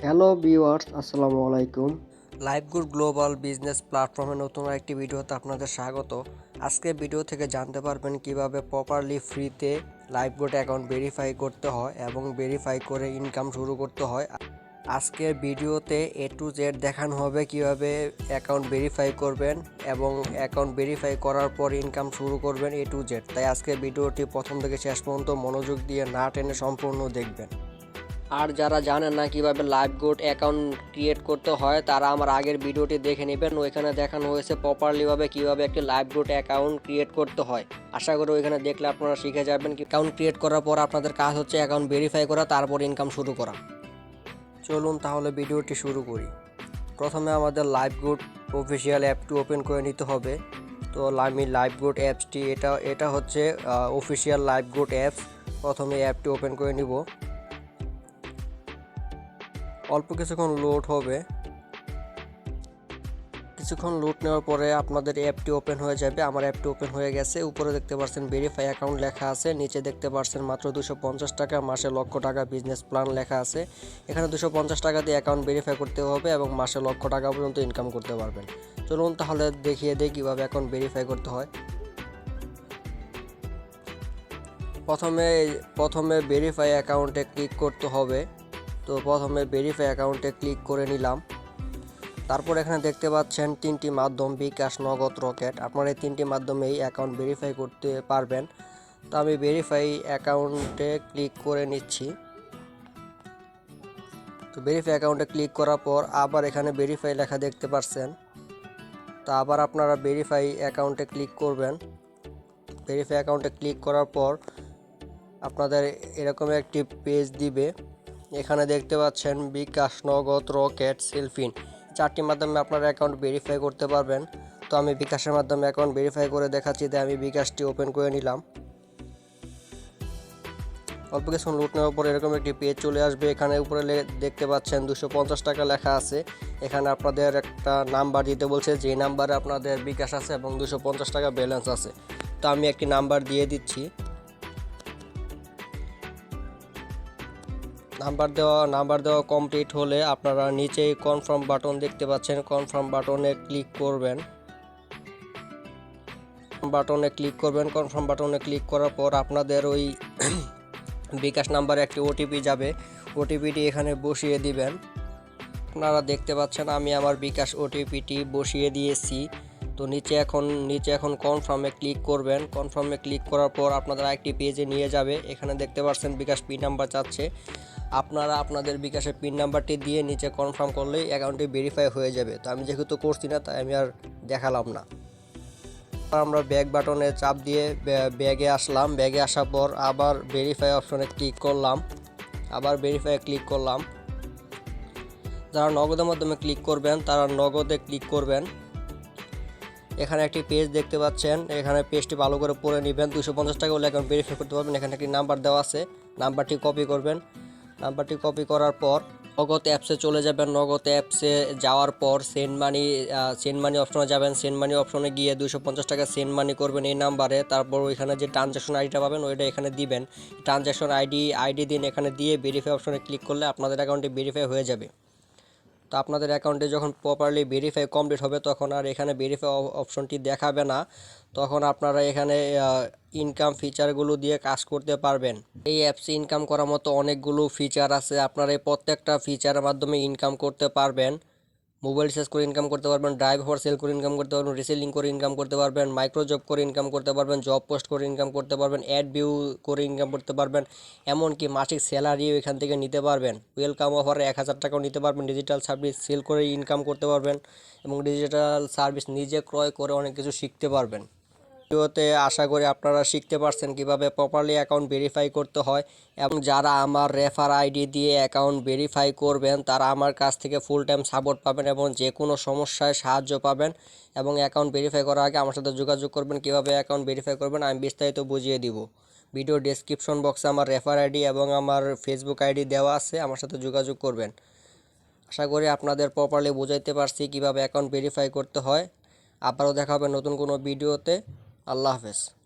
Hello viewers, আসসালামু আলাইকুম। LiveGood global business প্ল্যাটফর্মে নতুন একটি ভিডিওতে আপনাদের স্বাগত। আজকে ভিডিও থেকে জানতে পারবেন কীভাবে প্রপারলি ফ্রিতে লাইভগুড অ্যাকাউন্ট ভেরিফাই করতে হয় এবং ভেরিফাই করে ইনকাম শুরু করতে হয়। আজকের ভিডিওতে এ টু জেড দেখানো হবে কীভাবে অ্যাকাউন্ট ভেরিফাই করবেন এবং অ্যাকাউন্ট ভেরিফাই করার পর ইনকাম শুরু করবেন এ টু জেড তাই আজকের ভিডিওটি প্রথম থেকে শেষ পর্যন্ত মনোযোগ দিয়ে না টেনে সম্পূর্ণ দেখবেন। আর যারা জানেন না কীভাবে লাইভ গোড অ্যাকাউন্ট ক্রিয়েট করতে হয়, তারা আমার আগের ভিডিওটি দেখে নেবেন। ওইখানে দেখানো হয়েছে প্রপারলিভাবে কীভাবে একটি লাইভ গোড অ্যাকাউন্ট ক্রিয়েট করতে হয়। আশা করি ওইখানে দেখলে আপনারা শিখে যাবেন কি অ্যাকাউন্ট ক্রিয়েট করার পর আপনাদের কাজ হচ্ছে অ্যাকাউন্ট ভেরিফাই করা, তারপর ইনকাম শুরু করা। চলুন তাহলে ভিডিওটি শুরু করি। প্রথমে আমাদের লাইভ গুড অফিসিয়াল অ্যাপটি ওপেন করে নিতে হবে। তো আমি লাইভ গুড অ্যাপসটি এটা এটা হচ্ছে অফিসিয়াল লাইভ গুড অ্যাপস প্রথমে অ্যাপটি ওপেন করে নিব। অল্প কিছুক্ষণ লোড হবে। কিছুক্ষণ লোড নেওয়ার পরে আপনাদের অ্যাপটি ওপেন হয়ে যাবে। আমার অ্যাপটি ওপেন হয়ে গেছে। উপরে দেখতে পাচ্ছেন ভেরিফাই অ্যাকাউন্ট লেখা আছে। নিচে দেখতে পাচ্ছেন মাত্র দুশো পঞ্চাশ টাকা, মাসে লক্ষ টাকা বিজনেস প্ল্যান লেখা আছে। এখানে দুশো পঞ্চাশ টাকা দিয়ে অ্যাকাউন্ট ভেরিফাই করতে হবে এবং মাসে লক্ষ টাকা পর্যন্ত ইনকাম করতে পারবেন। চলুন তাহলে দেখিয়ে দিই কীভাবে অ্যাকাউন্ট ভেরিফাই করতে হয়। প্রথমে প্রথমে ভেরিফাই অ্যাকাউন্টে ক্লিক করতে হবে। তো প্রথমে ভেরিফাই অ্যাকাউন্টে ক্লিক করে নিলাম। তারপর এখানে দেখতে পাচ্ছেন তিনটি মাধ্যম, বিকাশ, নগদ, রকেট। আপনারা এই তিনটি মাধ্যমেই অ্যাকাউন্ট ভেরিফাই করতে পারবেন। তো আমি ভেরিফাই অ্যাকাউন্টে ক্লিক করে নিচ্ছি। তো ভেরিফাই অ্যাকাউন্টে ক্লিক করার পর আবার এখানে ভেরিফাই লেখা দেখতে পাচ্ছেন। তো আবার আপনারা ভেরিফাই অ্যাকাউন্টে ক্লিক করবেন। ভেরিফাই অ্যাকাউন্টে ক্লিক করার পর আপনাদের এরকম একটি পেজ দিবে। এখানে দেখতে পাচ্ছেন বিকাশ নগদ রকেট সেলফিন। চারটি মাধ্যমে আপনার অ্যাকাউন্ট ভেরিফাই করতে পারবেন। তো আমি বিকাশের মাধ্যমে অ্যাকাউন্ট ভেরিফাই করে দেখাচ্ছি, তাই আমি বিকাশটি ওপেন করে নিলাম। অল্প কিছু লুট নেওয়ার পর এরকম একটি পেজ চলে আসবে। এখানে উপরে দেখতে পাচ্ছেন দুশো পঞ্চাশ টাকা লেখা আছে। এখানে আপনাদের একটা নাম্বার দিতে বলছে যে নাম্বারে আপনাদের বিকাশ আছে এবং দুশো পঞ্চাশ টাকা ব্যালেন্স আছে। তো আমি একটি নাম্বার দিয়ে দিচ্ছি। নাম্বার দেওয়া নাম্বার দেওয়া কমপ্লিট হলে আপনারা নিচেই কনফার্ম বাটন দেখতে পাচ্ছেন। কনফার্ম বাটনে ক্লিক করবেন। বাটনে ক্লিক করবেন। কনফার্ম বাটনে ক্লিক করার পর আপনাদের ওই বিকাশ নাম্বারে একটি ওটিপি যাবে। ওটিপিটি এখানে বসিয়ে দিবেন। আপনারা দেখতে পাচ্ছেন আমি আমার বিকাশ ওটিপিটি বসিয়ে দিয়েছি। তো নিচে এখন নিচে এখন কনফার্মে ক্লিক করবেন। কনফার্মে ক্লিক করার পর আপনাদের একটি পেজে নিয়ে যাবে। এখানে দেখতে পাচ্ছেন বিকাশ পিন নাম্বার চাচ্ছে। আপনারা আপনাদের বিকাশের পিন নাম্বারটি দিয়ে নিচে কনফার্ম করলেই অ্যাকাউন্টটি ভেরিফাই হয়ে যাবে। তো আমি যেহেতু করছি না, তাই আমি আর দেখালাম না। আমরা ব্যাগ বাটনে চাপ দিয়ে ব্যাগে আসলাম। ব্যাগে আসার পর আবার ভেরিফাই অপশনে ক্লিক করলাম। আবার ভেরিফাই ক্লিক করলাম। যারা নগদের মাধ্যমে ক্লিক করবেন, তারা নগদে ক্লিক করবেন। এখানে একটি পেজ দেখতে পাচ্ছেন। এখানে পেজটি ভালো করে পড়ে নেবেন। দুশো পঞ্চাশ টাকা হলে অ্যাকাউন্ট ভেরিফাই করতে পারবেন। এখানে একটি নাম্বার দেওয়া আছে। নাম্বারটি কপি করবেন। নাম্বারটি কপি করার পর নগদ অ্যাপসে চলে যাবেন। নগদ অ্যাপসে যাওয়ার পর সেন্ড মানি সেন্ড মানি অপশনে যাবেন। সেন্ড মানি অপশনে গিয়ে দুশো পঞ্চাশ টাকা সেন্ড মানি করবেন এই নাম্বারে তারপর ওইখানে যে ট্রানজ্যাকশন আইডিটা পাবেন, ওইটা এখানে দিবেন। ট্রানজ্যাকশন আইডি আইডি দিন এখানে দিয়ে ভেরিফাই অপশনে ক্লিক করলে আপনাদের অ্যাকাউন্টে ভেরিফাই হয়ে যাবে। তো আপনাদের অ্যাকাউন্টে যখন প্রপারলি ভেরিফাই কমপ্লিট হবে, তখন আর এখানে ভেরিফাই অপশনটি দেখাবে না। তখন আপনারা এখানে ইনকাম ফিচারগুলো দিয়ে কাজ করতে পারবেন। এই অ্যাপসে ইনকাম করার মতো অনেকগুলো ফিচার আছে। আপনারা এই প্রত্যেকটা ফিচারের মাধ্যমে ইনকাম করতে পারবেন। মোবাইল সেলস করে ইনকাম করতে পারবেন ড্রাইভ হওয়ার সেল করে ইনকাম করতে পারবেন রিসেলিং করে ইনকাম করতে পারবেন মাইক্রো জব করে ইনকাম করতে পারবেন জব পোস্ট করে ইনকাম করতে পারবেন অ্যাড ভিউ করে ইনকাম করতে পারবেন, এমনকি মাসিক স্যালারিও এখান থেকে নিতে পারবেন। ওয়েলকাম অফারে এক হাজার টাকাও নিতে পারবেন ডিজিটাল সার্ভিস সেল করে ইনকাম করতে পারবেন এবং ডিজিটাল সার্ভিস নিজে ক্রয় করে অনেক কিছু শিখতে পারবেন। ভিডিওতে আশা করি আপনারা শিখতে পারছেন কীভাবে প্রপারলি অ্যাকাউন্ট ভেরিফাই করতে হয় এবং যারা আমার রেফার আইডি দিয়ে অ্যাকাউন্ট ভেরিফাই করবেন, তারা আমার কাছ থেকে ফুল টাইম সাপোর্ট পাবেন এবং যে কোনো সমস্যায় সাহায্য পাবেন এবং অ্যাকাউন্ট ভেরিফাই করার আগে আমার সাথে যোগাযোগ করবেন, কীভাবে অ্যাকাউন্ট ভেরিফাই করবেন আমি বিস্তারিত বুঝিয়ে দিব। ভিডিও ডেসক্রিপশন বক্সে আমার রেফার আইডি এবং আমার ফেসবুক আইডি দেওয়া আছে, আমার সাথে যোগাযোগ করবেন। আশা করি আপনাদের প্রপারলি বুঝাইতে পারছি কীভাবে অ্যাকাউন্ট ভেরিফাই করতে হয়। আবারও দেখা হবে নতুন কোনো ভিডিওতে। আল্লাহ হাফেজ।